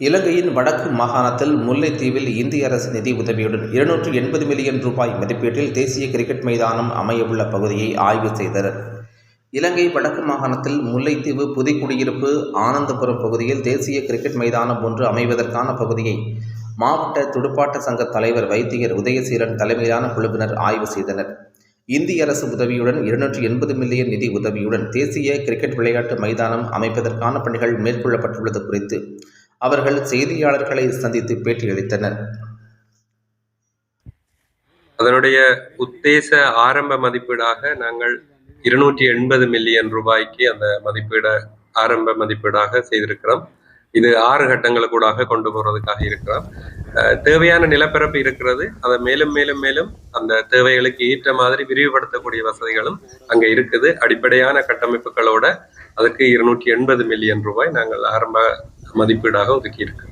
இலங்கையின் வடக்கு மாகாணத்தில் முல்லைத்தீவில் இந்திய அரசு நிதி உதவியுடன் இருநூற்று எண்பது மில்லியன் ரூபாய் மதிப்பீட்டில் தேசிய கிரிக்கெட் மைதானம் அமையவுள்ள பகுதியை ஆய்வு செய்தனர். இலங்கை வடக்கு மாகாணத்தில் முல்லைத்தீவு புதுக்குடியிருப்பு ஆனந்தபுரம் பகுதியில் தேசிய கிரிக்கெட் மைதானம் ஒன்று அமைவதற்கான பகுதியை மாவட்ட துடுப்பாட்ட சங்க தலைவர் வைத்தியர் உதயசீலன் தலைமையிலான குழுவினர் ஆய்வு செய்தனர். இந்திய அரசு உதவியுடன் இருநூற்றி எண்பது மில்லியன் நிதி உதவியுடன் தேசிய கிரிக்கெட் விளையாட்டு மைதானம் அமைப்பதற்கான பணிகள் மேற்கொள்ளப்பட்டுள்ளது குறித்து அவர்கள் செய்தியாளர்களை சந்தித்து பேட்டியளித்தனர் அதனுடைய உத்தேச ஆரம்ப மதிப்பீடாக நாங்கள் இருநூற்றி எண்பது மில்லியன் ரூபாய்க்கு அந்த மதிப்பீட ஆரம்ப மதிப்பீடாக செய்திருக்கிறோம். இது ஆறு கட்டங்களுக்கூடாக கொண்டு போறதுக்காக இருக்கிறோம். அஹ் தேவையான நிலப்பரப்பு இருக்கிறது. அதை மேலும் மேலும் மேலும் அந்த தேவைகளுக்கு ஏற்ற மாதிரி விரிவுபடுத்தக்கூடிய வசதிகளும் அங்க இருக்குது. அடிப்படையான கட்டமைப்புகளோட அதுக்கு இருநூற்றி எண்பது மில்லியன் ரூபாய் நாங்கள் ஆரம்ப மதிப்பீடாக ஒதுக்கியிருக்கு.